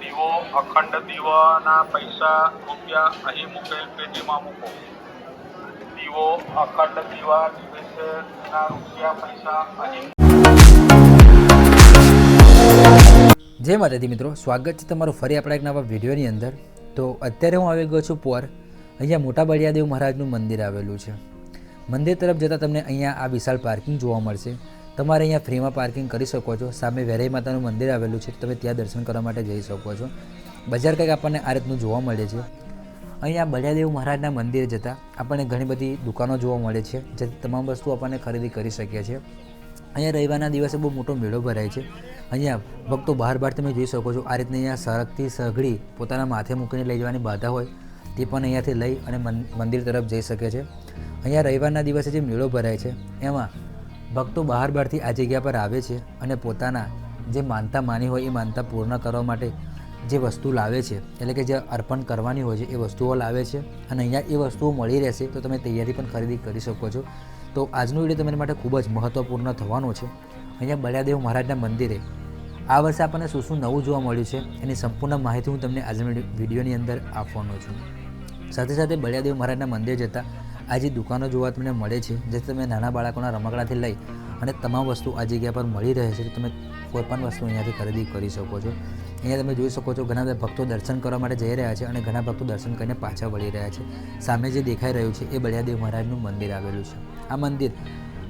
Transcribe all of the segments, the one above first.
દીવો, અખંડ દીવાના પૈસા રૂપિયા અહીં મૂકેલ પેટીમાં મૂકો? દીવો, અખંડ દીવા, દિવસના રૂપિયા પૈસા અહીં જય માતાજી મિત્રો, સ્વાગત છે તમારું ફરી આપણા એક નવા વિડીયોની અંદર. તો અત્યારે હું આવી ગયો છું પોર. અહીંયા મોટા બળિયાદેવ મહારાજનું મંદિર આવેલું છે. મંદિર તરફ જતાં તમને અહીંયા આ વિશાળ પાર્કિંગ જોવા મળશે. તમારે અહીંયા ફ્રીમાં પાર્કિંગ કરી શકો છો. સામે વેરાઈ માતાનું મંદિર આવેલું છે તમે ત્યાં દર્શન કરવા માટે જઈ શકો છો. બજાર કંઈક આપણને આ રીતનું જોવા મળે છે. અહીંયા બળિયાદેવ મહારાજના મંદિરે જતાં આપણને ઘણી બધી દુકાનો જોવા મળે છે જેથી તમામ વસ્તુ આપણને ખરીદી કરી શકીએ છીએ. અહીંયા રવિવારના દિવસે બહુ મોટો મેળો ભરાય છે. અહીંયા ભક્તો બહાર બહાર તમે જોઈ શકો છો, આ રીતની અહીંયા સરકતી સઘળી પોતાના માથે મૂકીને લઈ જવાની બાધા હોય, તે પણ અહીંયાથી લઈ અને મંદિર તરફ જઈ શકે છે. અહીંયા રવિવારના દિવસે જે મેળો ભરાય છે, એમાં ભક્તો બહાર બહારથી આ જગ્યા પર આવે છે અને પોતાના જે માનતા માની હોય એ માનતા પૂર્ણ કરવા માટે જે વસ્તુ લાવે છે, એટલે કે જે અર્પણ કરવાની હોય છે, એ વસ્તુઓ લાવે છે. અને અહીંયા એ વસ્તુઓ મળી રહેશે તો તમે તૈયારી પણ ખરીદી કરી શકો છો. તો આજનો વીડિયો તમારી માટે ખૂબ જ મહત્ત્વપૂર્ણ થવાનો છે. અહીંયા બળિયાદેવ મહારાજના મંદિરે આ વર્ષે આપણને શું શું નવું જોવા મળ્યું છે, એની સંપૂર્ણ માહિતી હું તમને આજના વિડીયોની અંદર આપવાનો છું. સાથે સાથે બળિયાદેવ મહારાજના મંદિર જતાં આ જે દુકાનો જોવા તમને મળે છે, જે તમે નાના બાળકોના રમકડાથી લઈ અને તમામ વસ્તુ આ જગ્યા પર મળી રહે છે, તો તમે કોઈપણ વસ્તુ અહીંયાથી ખરીદી કરી શકો છો. અહીંયા તમે જોઈ શકો છો ઘણા બધા ભક્તો દર્શન કરવા માટે જઈ રહ્યા છે અને ઘણા ભક્તો દર્શન કરીને પાછા વળી રહ્યા છે. સામે જે દેખાઈ રહ્યું છે એ બળિયાદેવ મહારાજનું મંદિર આવેલું છે. આ મંદિર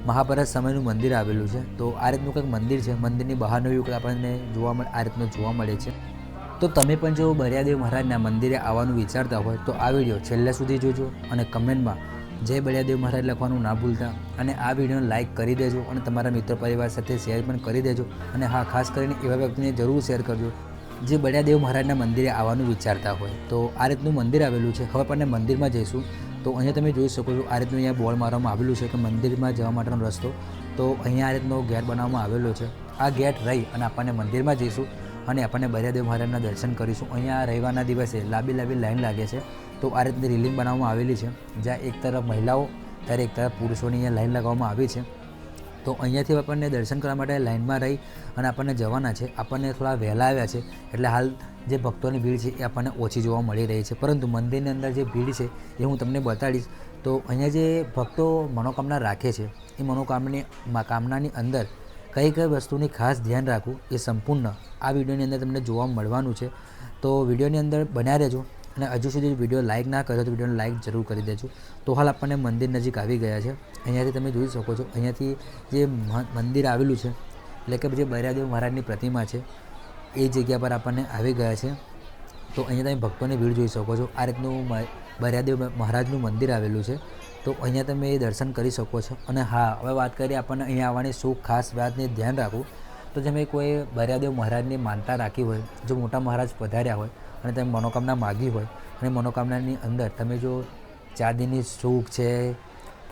મહાભારત સમયનું મંદિર આવેલું છે. તો આ રીતનું કંઈક મંદિર છે. મંદિરની બહારનું યુગ આપણને જોવા મળે, આ રીતનું જોવા મળે છે. તો તમે પણ જો બળિયાદેવ મહારાજના મંદિરે આવવાનું વિચારતા હોય તો આ વીડિયો છેલ્લે સુધી જોજો અને કમેન્ટમાં જય બળિયાદેવ મહારાજ લખવાનું ના ભૂલતા. અને આ વિડીયોને લાઇક કરી દેજો અને તમારા મિત્ર પરિવાર સાથે શેર પણ કરી દેજો. અને હા, ખાસ કરીને એવા વ્યક્તિને જરૂર શેર કરજો જે બળિયાદેવ મહારાજના મંદિરે આવવાનું વિચારતા હોય. તો આ રીતનું મંદિર આવેલું છે. હવે આપણે મંદિરમાં જઈશું. તો અહીંયા તમે જોઈ શકો છો આ રીતનું અહીંયા બોર્ડ મારવામાં આવેલું છે કે મંદિરમાં જવા માટેનો રસ્તો. તો અહીંયા આ રીતનો ગેટ બનાવવામાં આવેલો છે. આ ગેટ રહી અને આપણને મંદિરમાં જઈશું. અને આપણને બરિયાદેવ મહારાજના દર્શન કરીશું. અહીંયા રવિવારના દિવસે લાંબી લાંબી લાઈન લાગે છે. તો આ રીતની રિલિંગ બનાવવામાં આવેલી છે. જ્યાં એક તરફ મહિલાઓ, ત્યારે એક તરફ પુરુષોની અહીંયા લાઈન લગાવવામાં આવી છે. તો અહીંયાથી આપણને દર્શન કરવા માટે લાઈનમાં રહી અને આપણને જવાના છે. આપણને થોડા વહેલા આવ્યા છે. એટલે હાલ જે ભક્તોની ભીડ છે એ આપણને ઓછી જોવા મળી રહી છે. પરંતુ મંદિરની અંદર જે ભીડ છે એ હું તમને બતાડીશ. તો અહીંયા જે ભક્તો મનોકામના રાખે છે, એ મનોકામની કામનાની અંદર કઈ કઈ વસ્તુની ખાસ ધ્યાન રાખવું એ સંપૂર્ણ આ વિડીયોની અંદર તમને જોવા મળવાનું છે. તો વિડીયોની અંદર બન્યા રહેજો અને હજુ સુધી વીડિયો લાઇક ના કર્યો તો વિડીયોને લાઇક જરૂર કરી દેજો. તો હાલ આપણને મંદિર નજીક આવી ગયા છે. અહીંયાથી તમે જોઈ શકો છો, અહીંયાથી જે મંદિર આવેલું છે, એટલે કે જે બૈરાદેવ મહારાજની પ્રતિમા છે, એ જગ્યા પર આપણને આવી ગયા છે. તો અહીંયા તમે ભક્તોની ભીડ જોઈ શકો છો. આ રીતનું બૈરાદેવ મહારાજનું મંદિર આવેલું છે. તો અહીંયા તમે એ દર્શન કરી શકો છો. અને હા, હવે વાત કરીએ આપણને અહીંયા આવવાની શું ખાસ વાતને ધ્યાન રાખવું. તો જેમ કોઈ બરિયાદેવ મહારાજની માનતા રાખી હોય, જો મોટા મહારાજ પધાર્યા હોય અને તમે મનોકામના માગી હોય અને મનોકામનાની અંદર તમે જો ચાંદીની સુખ છે,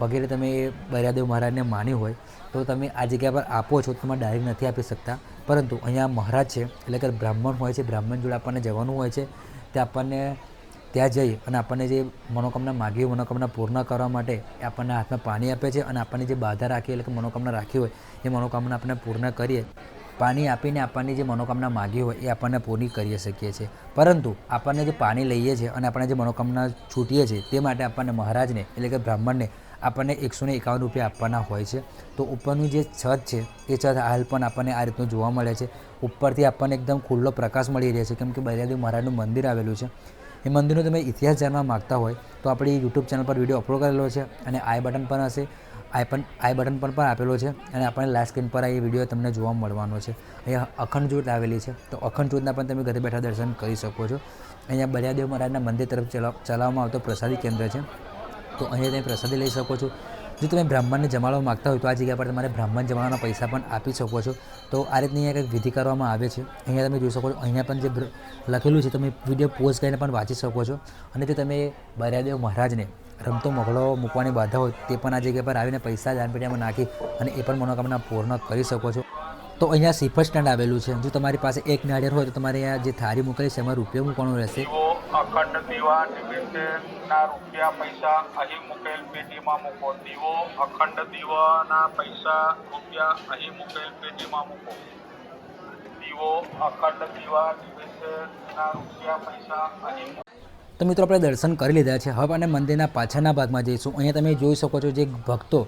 વગેરે તમે એ બરિયાદેવ મહારાજને માની હોય, તો તમે આ જગ્યા પર આપો છો તમે ડાયરેક્ટ નથી આપી શકતા. પરંતુ અહીંયા મહારાજ છે, એટલે કે બ્રાહ્મણ હોય છે, બ્રાહ્મણ જોડે આપણને જવાનું હોય છે તે આપણને ત્યાં જઈ અને આપણને જે મનોકામના માગી હોય, મનોકામના પૂર્ણ કરવા માટે એ આપણને હાથમાં પાણી આપે છે અને આપણને જે બાધા રાખી, એટલે કે મનોકામના રાખી હોય, એ મનોકામના આપણે પૂર્ણ કરીએ. પાણી આપીને આપણને જે મનોકામના માગી હોય, એ આપણને પૂરી કરી શકીએ છીએ. પરંતુ આપણને જે પાણી લઈએ છીએ અને આપણે જે મનોકામના છૂટીએ છીએ, તે માટે આપણને મહારાજને, એટલે કે બ્રાહ્મણને આપણને એકસો ને એકાવન રૂપિયા આપવાના હોય છે. તો ઉપરનું જે છત છે, એ છત હાલ પણ આપણને આ રીતનું જોવા મળે છે. ઉપરથી આપણને એકદમ ખુલ્લો પ્રકાશ મળી રહે છે. કેમ કે બૈરાદેવ મહારાજનું મંદિર આવેલું છે. એ મંદિરનો તમે ઇતિહાસ જાણવા માગતા હોય તો આપણી યુટ્યુબ ચેનલ પર વીડિયો અપલોડ કરેલો છે અને આઈ બટન પણ હશે. આઈ પણ આઈ બટન પર પણ આપેલો છે અને આપણને લાસ્ટ સ્ક્રીન પર આ એ વીડિયો તમને જોવા મળવાનો છે. અહીંયા અખંડ જ્યોત આવેલી છે. તો અખંડ જ્યોતના પણ તમે ઘરે બેઠા દર્શન કરી શકો છો. અહીંયા બળિયાદેવ મહારાજના મંદિર તરફ ચલાવ ચલાવવામાં આવતો પ્રસાદી કેન્દ્ર છે. તો અહીંયા તમે પ્રસાદી લઈ શકો છો. જો તમે બ્રાહ્મણને જમાડવા માગતા હોય તો આ જગ્યા પર તમારે બ્રાહ્મણ જમાડવાના પૈસા પણ આપી શકો છો. તો આ રીતની અહીંયા કંઈક વિધિ કરવામાં આવે છે. અહીંયા તમે જોઈ શકો છો, અહીંયા પણ જે લખેલું છે, તમે વીડિયો પોઝ કરીને પણ વાંચી શકો છો. અને જો તમે બર્યાદેવ મહારાજને રમતો મોકળો મૂકવાની બાધા હોય, તે પણ આ જગ્યા પર આવીને પૈસા દાનપેટીમાં નાખી અને એ પણ મનોકામના પૂર્ણ કરી શકો છો. તો અહીંયા સીફર સ્ટેન્ડ આવેલું છે. જો તમારી પાસે એક નાળિયેર હોય તો તમારે અહીંયા જે થાળી મૂકેલી છે, એમાં રૂપિયો મૂકવાનો રહેશે. અખંડ દીવા નિવેશના રૂપિયા પૈસા અહીં મૂકેલ પેટીમાં મૂકો. દીવો, અખંડ દીવાના પૈસા રૂપિયા અહીં મૂકેલ પેટીમાં મૂકો. દીવો, અખંડ દીવા નિવેશના રૂપિયા પૈસા અહીં તો મિત્રો આપણે દર્શન કરી લીધા છે. હવે અને મંદિરના પાછળના ભાગમાં જઈશું. અહીંયા તમે જોઈ શકો છો જે ભક્તો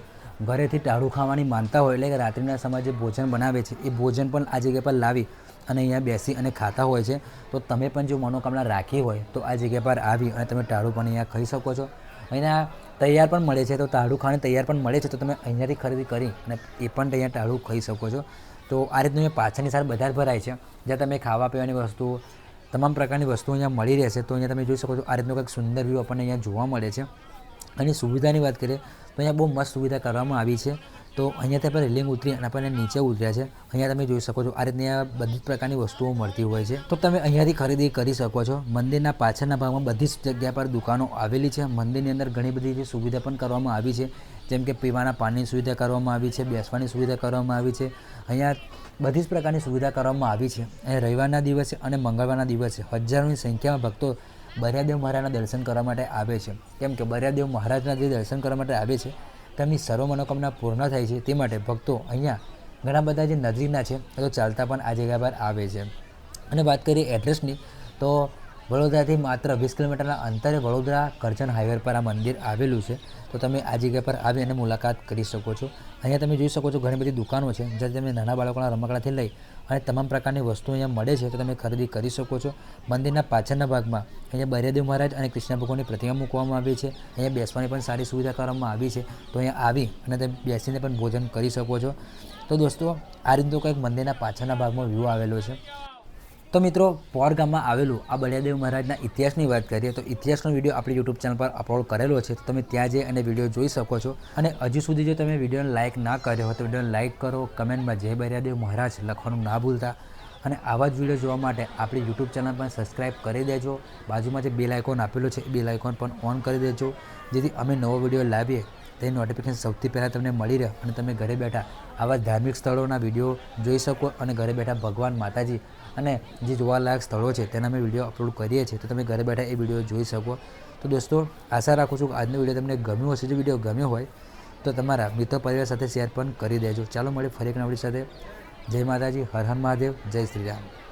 ઘરેથી ટાળું ખાવાની માનતા હોય, એટલે કે રાત્રિના સમયે જે ભોજન બનાવે છે, એ ભોજન પણ આ જગ્યા પર લાવી અને અહીંયા બેસી અને ખાતા હોય છે, તો તમે પણ જો મનોકામના રાખી હોય, તો આ જગ્યા પર આવી અને તમે ટાળું પણ અહીંયા ખાઈ શકો છો. અહીંયા તૈયાર પણ મળે છે, તો ટાળું ખાવાની તૈયાર પણ મળે છે, તો તમે અહીંયાથી ખરીદી કરી અને એ પણ અહીંયા ટાળું ખાઈ શકો છો. તો આ રીતનું અહીંયા પાછળની બધા જ ભરાય છે, જ્યાં તમે ખાવા પીવાની વસ્તુ, તમામ પ્રકારની વસ્તુઓ અહીંયા મળી રહેશે, તો અહીંયા તમે જોઈ શકો છો આ રીતનું કંઈક સુંદર વ્યૂ આપણને અહીંયા જોવા મળે છે. અને સુવિધાની વાત કરીએ, તો અહીંયા બહુ મસ્ત સુવિધા કરવામાં આવી છે. તો અહીંયાથી આપણે રેલિંગ ઉતરી અને આપણને નીચે ઉતર્યા છે. અહીંયા તમે જોઈ શકો છો, આ રીતની આ બધી જ પ્રકારની વસ્તુઓ મળતી હોય છે. તો તમે અહીંયાથી ખરીદી કરી શકો છો. મંદિરના પાછળના ભાગમાં બધી જ જગ્યા પર દુકાનો આવેલી છે. મંદિરની અંદર ઘણી બધી જે સુવિધા પણ કરવામાં આવી છે. જેમ કે પીવાના પાણીની સુવિધા કરવામાં આવી છે, બેસવાની સુવિધા કરવામાં આવી છે. અહીંયા બધી જ પ્રકારની સુવિધા કરવામાં આવી છે. અને રવિવારના દિવસે અને મંગળવારના દિવસે હજારોની સંખ્યામાં ભક્તો બરિયાદેવ મહારાજના દર્શન કરવા માટે આવે છે. કેમ કે બરિયાદેવ મહારાજના જે દર્શન કરવા માટે આવે છે તેમની સર્વ મનોકામના પૂર્ણ થાય છે તે માટે ભક્તો અહીંયા ઘણા બધા જે નજીકના છે તો ચાલતા પણ આ જગ્યા પર આવે છે. અને વાત કરીએ એડ્રેસની તો વડોદરાથી માત્ર વીસ કિલોમીટરના અંતરે વડોદરા કરજણ હાઈવે પર આ મંદિર આવેલું છે. તો તમે આ જગ્યા પર આવી અને મુલાકાત કરી શકો છો. અહીંયા તમે જોઈ શકો છો ઘણી બધી દુકાનો છે, જ્યાં તમે નાના બાળકોના રમકડાથી લઈ અને તમામ પ્રકારની વસ્તુઓ અહીંયા મળે છે તો તમે ખરીદી કરી શકો છો. મંદિરના પાછળના ભાગમાં અહીંયા બરિયાદેવ મહારાજ અને કૃષ્ણ ભગવાનની પ્રતિમા મૂકવામાં આવી છે. અહીંયા બેસવાની પણ સારી સુવિધા કરવામાં આવી છે. તો અહીંયા આવી અને તમે બેસીને પણ ભોજન કરી શકો છો. તો દોસ્તો, આ રીતનું કંઈક મંદિરના પાછળના ભાગમાં વ્યૂ આવેલો છે. તો મિત્રો, પોર ગામમાં આવેલું આ બળિયાદેવ મહારાજના ઇતિહાસની વાત કરીએ તો ઇતિહાસનો વીડિયો આપણી યુટ્યુબ ચેનલ પર અપલોડ કરેલો છે. તો તમે ત્યાં જઈ અને વીડિયો જોઈ શકો છો. અને હજુ સુધી જો તમે વિડીયોને લાઇક ના કર્યો હોય તો વિડીયોને લાઇક કરો, કમેન્ટમાં જય બળિયાદેવ મહારાજ લખવાનું ના ભૂલતા. અને આવા જ વીડિયો જોવા માટે આપણી યુટ્યુબ ચેનલ પણ સબસ્ક્રાઇબ કરી દેજો. બાજુમાં જે બેલ આઇકોન આપેલો છે, એ બેલ આઇકોન પણ ઓન કરી દેજો. જેથી અમે નવો વીડિયો લાવીએ તેની નોટિફિકેશન સૌથી પહેલાં તમને મળી રહે અને તમે ઘરે બેઠા આવા ધાર્મિક સ્થળોના વીડિયો જોઈ શકો અને ઘરે બેઠા ભગવાન માતાજી અને જે જોવાલાયક સ્થળો છે તેના અમે વીડિયો અપલોડ કરીએ છીએ. તો તમે ઘરે બેઠા એ વીડિયો જોઈ શકો. તો દોસ્તો, આશા રાખું છું કે આજનો વીડિયો તમને ગમ્યો હશે. જો વીડિયો ગમ્યો હોય, તો તમારા મિત્ર પરિવાર સાથે શેર પણ કરી દેજો. ચાલો મળે ફરી એક નવડી સાથે. જય માતાજી, હર હર મહાદેવ, જય શ્રી રામ.